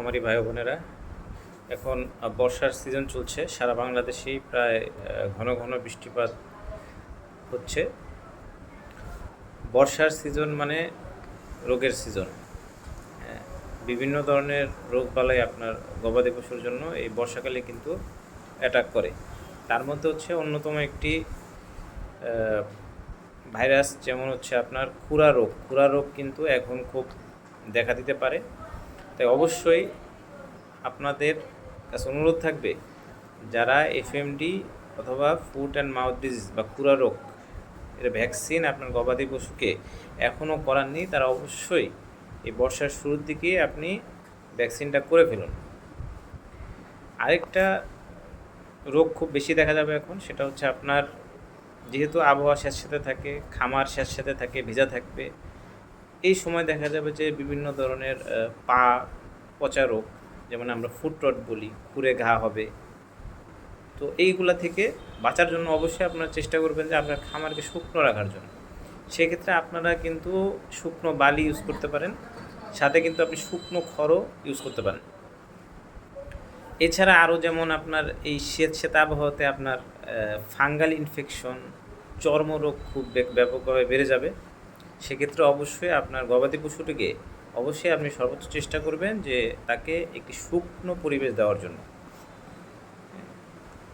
খামারি ভাই বোনেরা। এখন বর্ষার সিজন চলছে। সারা বাংলাদেশেই প্রায় ঘন ঘন বৃষ্টিপাত হচ্ছে। বর্ষার সিজন মানে রোগের সিজন হ্যাঁ, বিভিন্ন ধরনের রোগবালাই আপনার গবাদি পশুর জন্য এই বর্ষাকালে কিন্তু অ্যাটাক করে। তার মধ্যে হচ্ছে অন্যতম একটি ভাইরাস যেমন হচ্ছে আপনার খুরা রোগ। খুরা রোগ কিন্তু এখন খুব দেখা দিতে পারে। তাই অবশ্যই আপনাদের কাছে অনুরোধ থাকবে, যারা এফএমডি অথবা ফুড অ্যান্ড মাউথ ডিজিজ বা খুরা রোগ, এর ভ্যাকসিন আপনার গবাদি পশুকে এখনও করাননি, তারা অবশ্যই এই বর্ষার শুরুর দিকে আপনি ভ্যাকসিনটা করে ফেলুন। আরেকটা রোগ খুব বেশি দেখা যাবে এখন, সেটা হচ্ছে আপনার যেহেতু আবহাওয়া স্যাঁতস্যাঁতে থাকে, খামার স্যাঁতস্যাঁতে থাকে, ভেজা থাকবে এই সময় দেখা যাবে যে বিভিন্ন ধরনের পা পচা রোগ, যেমন আমরা ফুট রট বলি, খুরে ঘা হবে। তো এইগুলা থেকে বাঁচার জন্য অবশ্যই আপনারা চেষ্টা করবেন যে আপনার খামারকে শুকনো রাখার জন্য। সেক্ষেত্রে আপনারা কিন্তু শুকনো বালি ইউজ করতে পারেন, সাথে কিন্তু আপনি শুকনো খড়ও ইউজ করতে পারেন। এছাড়া আরও যেমন আপনার এই শ্বেত শীত আবহাওয়াতে আপনার ফাঙ্গাল ইনফেকশন চর্মরোগ খুব ব্যাপকভাবে বেড়ে যাবে। সেক্ষেত্রে অবশ্যই আপনার গবাদি পশুটিকে অবশ্যই আপনি সর্বোচ্চ চেষ্টা করবেন যে তাকে একটি শুকনো পরিবেশ দেওয়ার জন্য।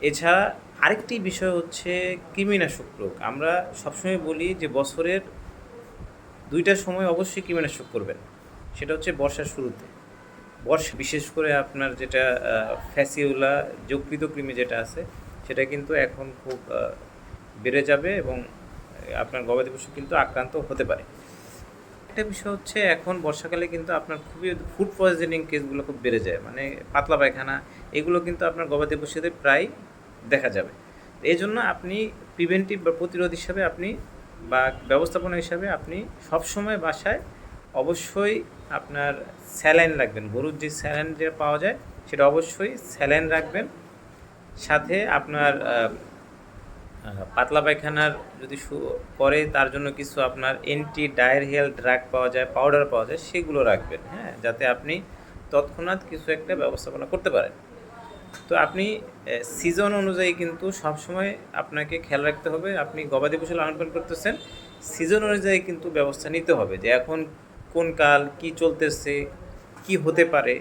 এছাড়া আরেকটি বিষয় হচ্ছে কৃমিনাশক রোগ। আমরা সবসময় বলি যে বছরের দুইটা সময় অবশ্যই কৃমিনাশক করবেন। সেটা হচ্ছে বর্ষার শুরুতে। বর্ষা, বিশেষ করে আপনার যেটা ফ্যাসিওলা, যকৃত কৃমি যেটা আছে, সেটা কিন্তু এখন খুব বেড়ে যাবে এবং আপনার গবাদি পশু কিন্তু আক্রান্ত হতে পারে। একটা বিষয় হচ্ছে, এখন বর্ষাকালে কিন্তু আপনার খুবই ফুড পয়জনিং কেসগুলো খুব বেড়ে যায়। মানে পাতলা পায়খানা, এগুলো কিন্তু আপনার গবাদি পশুদের প্রায় দেখা যাবে। এই জন্য আপনি প্রিভেন্টিভ বা প্রতিরোধ হিসাবে আপনি বা ব্যবস্থাপনা হিসাবে আপনি সবসময় বাসায় অবশ্যই আপনার স্যালাইন রাখবেন। গরুর যে স্যালাইন যেটা পাওয়া যায়, সেটা অবশ্যই স্যালাইন রাখবেন। সাথে আপনার পাতলা পায়খানার যদি করে, তার জন্য কিছু আপনার এন্টি ডায়েরিয়াল ড্রাগ পাওয়া যায় পাউডার পাওয়া যায়, সেগুলো রাখবেন হ্যাঁ যাতে আপনি তৎক্ষণাৎ কিছু একটা ব্যবস্থাপনা করতে পারেন। তো আপনি সিজন অনুযায়ী কিন্তু সবসময় আপনাকে খেয়াল রাখতে হবে, আপনি গবাদি পশু লালন পালন করতেছেন সিজন অনুযায়ী কিন্তু ব্যবস্থা নিতে হবে যে এখন কোন কাল কি চলতেছে, কি হতে পারে,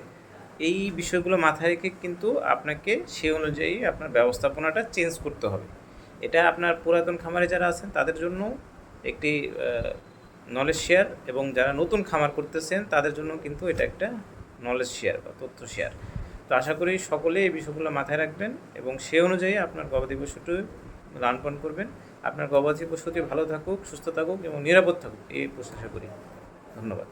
এই বিষয়গুলো মাথায় রেখে কিন্তু আপনাকে সেই অনুযায়ী আপনার ব্যবস্থাপনাটা চেঞ্জ করতে হবে। এটা আপনার পুরাতন খামারে যারা আছেন, তাদের জন্য একটি নলেজ শেয়ার এবং যারা নতুন খামার করতেছেন, তাদের জন্য কিন্তু এটা একটা নলেজ শেয়ার বা তথ্য শেয়ার তো আশা করি সকলে এই বিষয়গুলো মাথায় রাখবেন এবং সে অনুযায়ী আপনার গবাদি পশুটি লালন পালন করবেন। আপনার গবাদি পশুটি ভালো থাকুক, সুস্থ থাকুক এবং নিরাপদ থাকুক, এই প্রচেষ্টা করি। ধন্যবাদ।